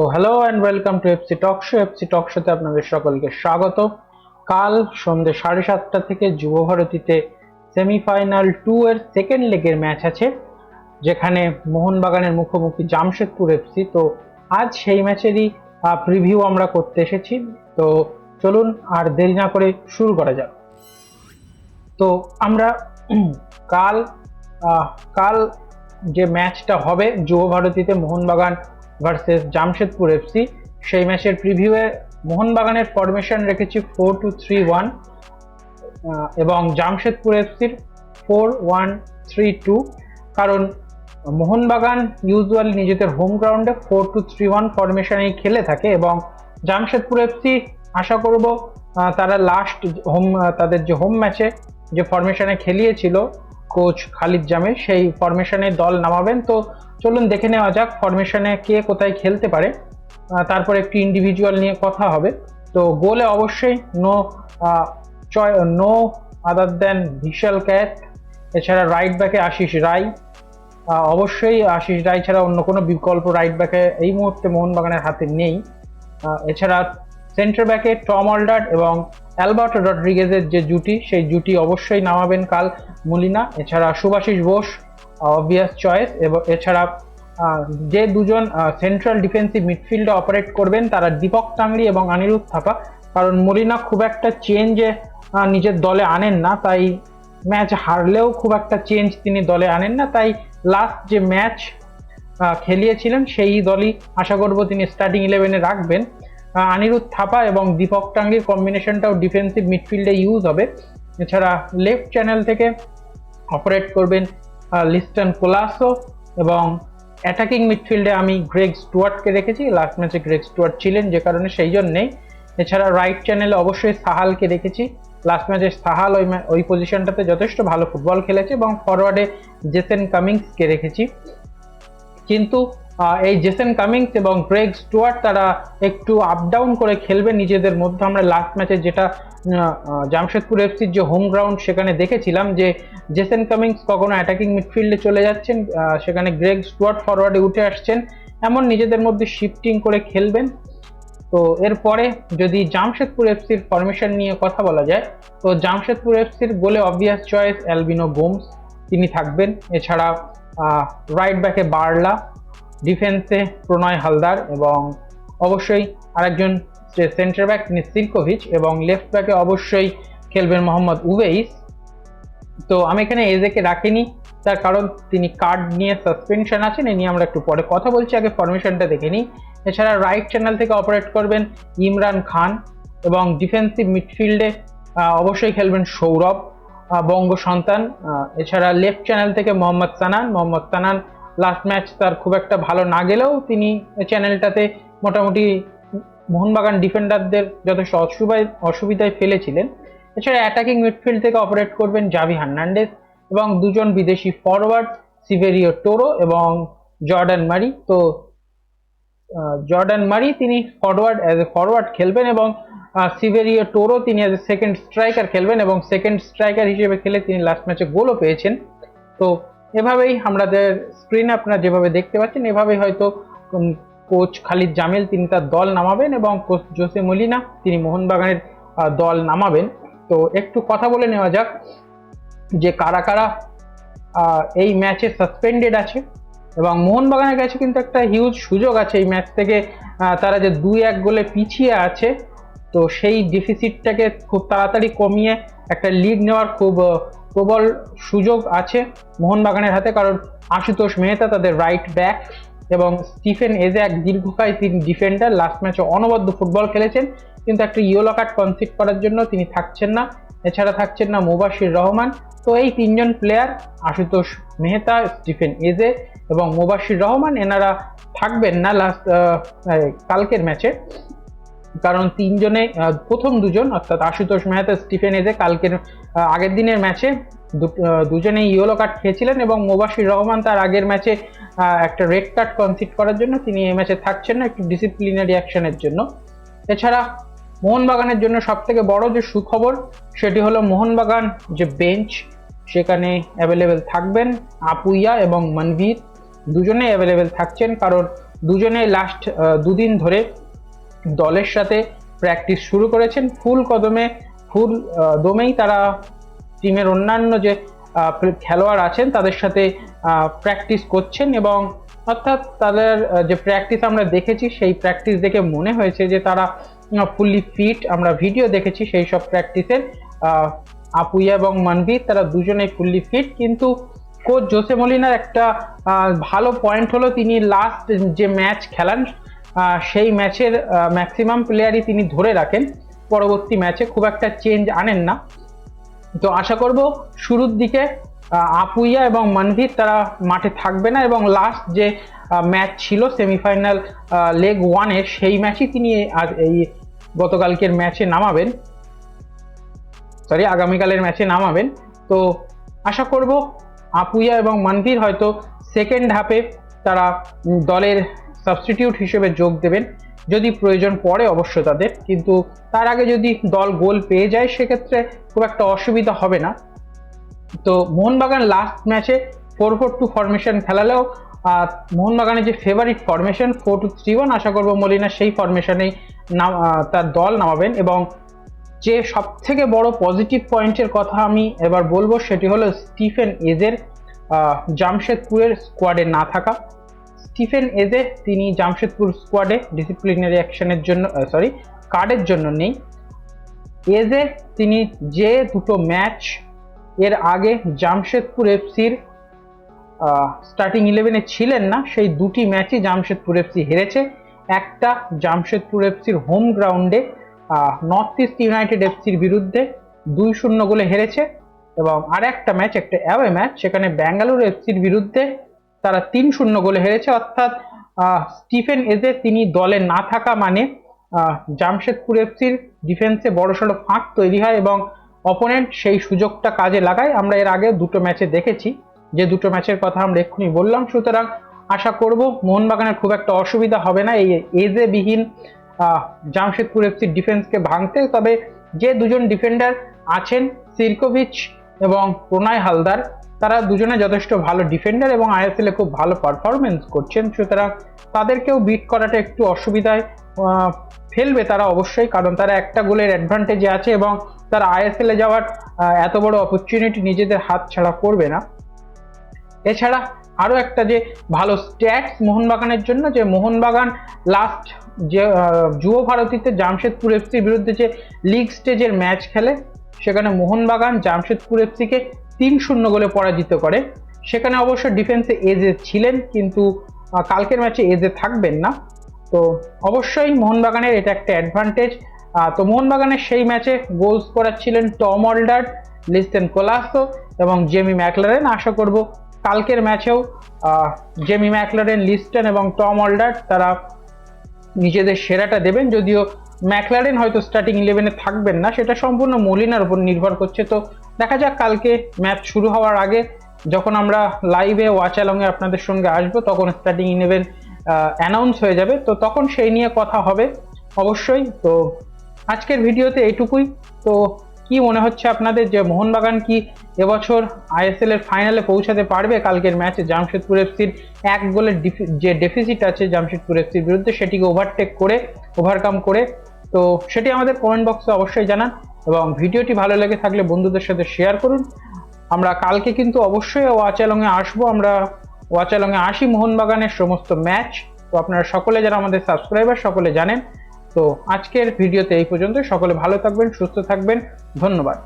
তো hello and welcome to FC talk show FC talk শোতে আপনাদের সকলকে স্বাগত। কাল সন্ধ্যে সাড়ে সাতটা থেকে যুব ভারতীতে সেমিফাইনাল টু এর সেকেন্ড লেগের ম্যাচ আছে, যেখানে মোহনবাগানের মুখোমুখি জামশেদপুর এফসি তো আজ সেই ম্যাচেরই প্রিভিউ আমরা করতে এসেছি। তো চলুন আর দেরি না করে শুরু করা যাক। তো আমরা কাল কাল যে ম্যাচটা হবে যুব ভারতীতে মোহনবাগান ভার্সেস জামশেদপুর এফসি সেই ম্যাচের প্রিভিউয়ে মোহনবাগানের ফরমেশন রেখেছি ফোর টু থ্রি ওয়ান এবং জামশেদপুর এফসির ফোর ওয়ান থ্রি টু কারণ মোহনবাগান ইউজুয়ালি নিজেদের হোম গ্রাউন্ডে ফোর টু থ্রি ওয়ান ফরমেশনেই খেলে থাকে এবং জামশেদপুর এফসি আশা করব তারা লাস্ট হোম তাদের যে হোম ম্যাচে যে ফরমেশনে খেলিয়েছিল কোচ খালিদ জামিল সেই ফরমেশনে দল নামাবেন। তো চলুন দেখে নেওয়া যাক ফরমেশনে কে কোথায় খেলতে পারে। তারপর একটি ইন্ডিভিজুয়াল নিয়ে কথা হবে। তো গোলে অবশ্যই no choice no other then Vishal Kaith এছাড়া রাইট ব্যাকে আশিস রায়। অবশ্যই আশিস রায় ছাড়া অন্য কোনো বিকল্প রাইট ব্যাকে এই মুহূর্তে মোহনবাগানের হাতে নেই। এছাড়া সেন্টার ব্যাকে টম অলডার এবং অ্যালবার্টো রড্রিগেজের যে জুটি, সেই জুটি অবশ্যই নামাবেন কাল মুলিনা। এছাড়া সুভাষিস বোস অবভিয়াস চয়েস এবং এছাড়া যে দুজন সেন্ট্রাল ডিফেন্সিভ মিডফিল্ডে অপারেট করবেন, তারা দীপক টাংরি এবং অনিরুদ্ধ থাপা। কারণ মলিনা খুব একটা চেঞ্জে নিজের দলে আনেন না, তাই ম্যাচ হারলেও খুব একটা চেঞ্জ তিনি দলে আনেন না। তাই লাস্ট যে ম্যাচ খেলিয়েছিলেন, সেই দলই আশা করব তিনি স্টার্টিং ইলেভেনে রাখবেন। আহ, অনিরুদ্ধ থাপা এবং দীপক টাঙ্গির কম্বিনেশনটাও ডিফেন্সিভ মিডফিল্ডে ইউজ হবে। এছাড়া লেফট চ্যানেল থেকে অপারেট করবেন লিস্টন কোলাসো এবং অ্যাটাকিং মিডফিল্ডে আমি গ্রেগ স্টুয়ার্টকে রেখেছি। লাস্ট ম্যাচে গ্রেগ স্টুয়ার্ট ছিলেন যে কারণে সেই জন্যেই। এছাড়া রাইট চ্যানেলে অবশ্যই সাহালকে রেখেছি। লাস্ট ম্যাচে সাহাল ওই ওই পজিশনটাতে যথেষ্ট ভালো ফুটবল খেলেছে এবং ফরওয়ার্ডে জেসেন কামিংসকে রেখেছি। কিন্তু এই জেসেন কামিংস এবং গ্রেগ স্টুয়ার্ট তারা একটু আপ ডাউন করে খেলবে নিজেদের মধ্যে। আমরা লাস্ট ম্যাচে যেটা জামশেদপুর এফসির যে হোম গ্রাউন্ড সেখানে দেখেছিলাম যে জেসেন কামিংস কখনো অ্যাটাকিং মিডফিল্ডে চলে যাচ্ছেন সেখানে গ্রেগ স্টুয়ার্ট ফরওয়ার্ডে উঠে আসছেন। এমন নিজেদের মধ্যে শিফটিং করে খেলবেন। তো এরপরে যদি জামশেদপুর এফসির ফরমেশন নিয়ে কথা বলা যায়, তো জামশেদপুর এফসির গোলে অবভিয়াস চয়েস অ্যালবিনো গোমস তিনি থাকবেন। এছাড়া রাইট ব্যাকে বার্লা। ডিফেন্সে প্রণয় হালদার এবং অবশ্যই আরেকজন সেন্টার ব্যাক তিনি সিরকোভিচ এবং লেফট ব্যাকে অবশ্যই খেলবেন মোহাম্মদ উবেইস তো আমি এখানে এজেকে রাখিনি, তার কারণ তিনি কার্ড নিয়ে সাসপেনশন আছেন, এ নিয়ে আমরা একটু পরে কথা বলছি, আগে ফরমেশনটা দেখে নিই। এছাড়া রাইট চ্যানেল থেকে অপারেট করবেন ইমরান খান এবং ডিফেন্সিভ মিডফিল্ডে অবশ্যই খেলবেন সৌরভ বঙ্গ সন্তান এছাড়া লেফট চ্যানেল থেকে মোহাম্মদ সানান মোহাম্মদ সানান লাস্ট ম্যাচ তার খুব একটা ভালো না গেলেও তিনি চ্যানেলটাতে মোটামুটি মোহনবাগান ডিফেন্ডারদের যথেষ্ট অসুবিধায় অসুবিধায় ফেলেছিলেন। এছাড়া অ্যাটাকিং মিডফিল্ড থেকে অপারেট করবেন জাভি হার্নান্ডেজ এবং দুজন বিদেশি ফরওয়ার্ড সিভেরিও টোরো এবং জর্ডান মারি তো জর্ডান মারি তিনি ফরওয়ার্ড অ্যাজ এ ফরওয়ার্ড খেলবেন এবং সিভেরিও টোরো তিনি অ্যাজ এ সেকেন্ড স্ট্রাইকার খেলবেন এবং সেকেন্ড স্ট্রাইকার হিসেবে খেলে তিনি লাস্ট ম্যাচে গোলও পেয়েছেন। তো এভাবেই আমাদের স্ক্রিনে আপনারা যেভাবে দেখতে পাচ্ছেন, এভাবেই হয়তো কোচ খালিদ জামিল তিনি তার দল নামাবেন এবং কোচ জোসে মলিনা তিনি মোহনবাগানের দল নামাবেন। তো একটু কথা বলে নেওয়া যাক যে কারা কারা এই ম্যাচে সাসপেন্ডেড আছে এবং মোহনবাগানের কাছে কিন্তু একটা হিউজ সুযোগ আছে এই ম্যাচ থেকে তারা যে দুই এক গোলে পিছিয়ে আছে, তো সেই ডিফিসিটটাকে খুব তাড়াতাড়ি কমিয়ে একটা লিড নেওয়ার খুব প্রবল সুযোগ আছে মোহনবাগানের হাতে, কারণ আশুতোষ মেহতা তাদের রাইট ব্যাক এবং স্টিফেন এজে এক দীর্ঘকায় তিনি ডিফেন্ডার লাস্ট ম্যাচে অনবদ্য ফুটবল খেলেছেন, কিন্তু একটা ইয়েলো কার্ড কনসিড করার জন্য তিনি থাকছেন না, এছাড়া থাকছেন না মুবাশির রহমান। তো এই তিনজন প্লেয়ার আশুতোষ মেহতা, স্টিফেন এজে এবং মুবাশির রহমান, এনারা থাকবেন না লাস্ট কালকের ম্যাচে কারণ তিনজনে প্রথম দুজন, অর্থাৎ আশুতোষ মেহতা, স্টিফেন এজে কালকের আগের দিনের ম্যাচে দুজনেই ইয়েলো কার্ড খেয়েছিলেন এবং মোবাশির রহমান তার আগের ম্যাচে একটা রেড কার্ড কনসিড করার জন্য তিনি এই ম্যাচে থাকছেন না, একটু ডিসিপ্লিনারি অ্যাকশনের জন্য। এছাড়া মোহনবাগানের জন্য সব থেকে বড় যে সুখবর, সেটি হলো মোহনবাগান যে বেঞ্চ সেখানে অ্যাভেলেবেল থাকবেন আপুইয়া এবং মনভীর দুজনেই অ্যাভেলেবেল থাকছেন কারণ দুজনে লাস্ট দুদিন ধরে দলের সাথে প্র্যাকটিস শুরু করেছেন। ফুল কদমে ফুল দমেই তারা টিমের অন্যান্য যে খেলোয়াড় আছেন, তাদের সাথে প্র্যাকটিস করছেন এবং অর্থাৎ তাদের যে প্র্যাকটিস আমরা দেখেছি, সেই প্র্যাকটিস দেখে মনে হয়েছে যে তারা ফুললি ফিট আমরা ভিডিও দেখেছি, সেই সব প্র্যাকটিসের আপুইয়া এবং মানবীর তারা দুজনেই ফুললি ফিট কিন্তু কোচ জোসে মলিনার একটা ভালো পয়েন্ট হলো তিনি লাস্ট যে ম্যাচ খেলান সেই ম্যাচের ম্যাক্সিমাম প্লেয়ারই তিনি ধরে রাখেন। পরবর্তী ম্যাচে খুব একটা চেঞ্জ আনেন না। তো আশা করব শুরুর দিকে আপুইয়া এবং মানভীর তারা মাঠে থাকবে না এবং লাস্ট যে ম্যাচ ছিল সেমিফাইনাল লেগ ওয়ানের সেই ম্যাচই তিনি আজ এই গতকালকের ম্যাচে নামাবেন। সরি আগামীকালের ম্যাচে নামাবেন। তো আশা করব আপুইয়া এবং মানভীর হয়তো সেকেন্ড হাফে তারা দলের সাবস্টিটিউট হিসেবে যোগ দেবেন। যদি প্রয়োজন পড়ে অবশ্য তাদের কিন্তু তার আগে যদি দল গোল পেয়ে যায় সেক্ষেত্রে খুব একটা অসুবিধা হবে না। তো মোহনবাগান লাস্ট ম্যাচে ফোর ফোর টু ফরমেশন খেলালেও আহ, মোহনবাগানের যে favourite formation four two three one আশা করব মলিনা সেই ফরমেশনেই নাম তার দল নামাবেন। এবং যে সব থেকে বড় পজিটিভ পয়েন্টের কথা আমি এবার বলব সেটি হলো স্টিফেন এজের জামশেদপুরের স্কোয়াডে না থাকা। স্টিফেন এজে তিনি জামশেদপুর স্কোয়াডে ডিসিপ্লিনারি অ্যাকশনের জন্য সরি কার্ডের জন্য নেই। এজে তিনি যে দুটো ম্যাচ এর আগে জামশেদপুর এফসির স্টার্টিং ইলেভেনে ছিলেন না, সেই দুটি ম্যাচই জামশেদপুর এফসি হেরেছে। একটা জামশেদপুর এফসির হোম গ্রাউন্ডে নর্থ ইস্ট ইউনাইটেড এফসির বিরুদ্ধে দুই শূন্য গোলে হেরেছে। এবং আর একটা ম্যাচ একটা অ্যাওয়ে ম্যাচ সেখানে ব্যাঙ্গালোর এফসির বিরুদ্ধে তারা তিন শূন্য গোলে হেরেছে। অর্থাৎ স্টিফেন এজে তিনি দলে না থাকা মানে জামশেদপুর এফসির ডিফেন্সে বড়সড় ফাঁক তৈরি হয় এবং অপোনেন্ট সেই সুযোগটা কাজে লাগায়। আমরা এর আগে দুটো ম্যাচে দেখেছি। যে দুটো ম্যাচের কথা আমরা এক্ষুনি বললাম। সুতরাং আশা করব মোহনবাগানের খুব একটা অসুবিধা হবে না। এই এজে বিহীন জামশেদপুর এফসির ডিফেন্সকে ভাঙতে তবে যে দুজন ডিফেন্ডার আছেন, সিরকোভিচ এবং প্রণয় হালদার, তারা দুজনে যথেষ্ট ভালো ডিফেন্ডার এবং আইএসএল এ খুব ভালো পারফরমেন্স করছেন। সুতরাং তাদেরকেও বিট করাটা একটু অসুবিধায় ফেলবে তারা অবশ্যই, কারণ তারা একটা গোলের অ্যাডভান্টেজে আছে এবং তারা আইএসএল এ যাওয়ার এত বড় অপরচুনিটি নিজেদের হাত ছাড়া করবে না। এছাড়া আরও একটা যে ভালো স্ট্যাটস মোহনবাগানের জন্য, যে মোহনবাগান লাস্ট যে যুব ভারতীতে জামশেদপুর এফসির বিরুদ্ধে যে লিগ স্টেজের ম্যাচ খেলে সেখানে মোহনবাগান, জামশেদপুর এফসিকে তিন শূন্য গোলে পরাজিত করে। সেখানে অবশ্য ডিফেন্সে এজে ছিলেন, কিন্তু কালকের ম্যাচে এজে থাকবেন না। তো অবশ্যই মোহনবাগানের এটা একটা অ্যাডভান্টেজ তো মোহনবাগানের সেই ম্যাচে গোল স্কোরার ছিলেন টম অলডার, লিস্টেন কোলাসো এবং জেমি ম্যাকলারেন। আশা করব কালকের ম্যাচেও জেমি ম্যাকলারেন, লিস্টন এবং টম অলডার তারা নিজেদের সেরাটা দেবেন। যদিও ম্যাকলারেন হয়তো স্টার্টিং ইলেভেনে থাকবেন না, সেটা সম্পূর্ণ মলিনার উপর নির্ভর করছে। তো দেখা যাক, কালকে ম্যাচ শুরু হওয়ার আগে যখন আমরা লাইভে ওয়াচ অ্যালংয়ে আপনাদের সঙ্গে আসব, তখন স্টার্টিং ইলেভেন অ্যানাউন্স হয়ে যাবে। তো তখন সেই নিয়ে কথা হবে, অবশ্যই। তো আজকের ভিডিওতে এইটুকুই। তো কি মনে হচ্ছে আপনাদের যে মোহনবাগান কি এবছর আইএসএল এর ফাইনালে পৌঁছাতে পারবে? কালকের ম্যাচে জামশেদপুর এফসির এক গোলের যে ডেফিসিট আছে জামশেদপুর এফসির বিরুদ্ধে, সেটিকে ওভারটেক করে ওভারকাম করে তো সেটি আমাদের কমেন্ট বক্সে অবশ্যই জানান এবং ভিডিওটি ভালো লেগে থাকলে বন্ধুদের সাথে শেয়ার করুন। আমরা কালকে কিন্তু অবশ্যই ওয়াচালংয়ে আসব। আমরা ওয়াচালংয়ে আসি মোহনবাগানের সমস্ত ম্যাচ তো আপনারা সকলে যারা আমাদের সাবস্ক্রাইবার সকলে জানেন। তো আজকের ভিডিওতে এই পর্যন্ত সকলে ভালো থাকবেন, সুস্থ থাকবেন। ধন্যবাদ।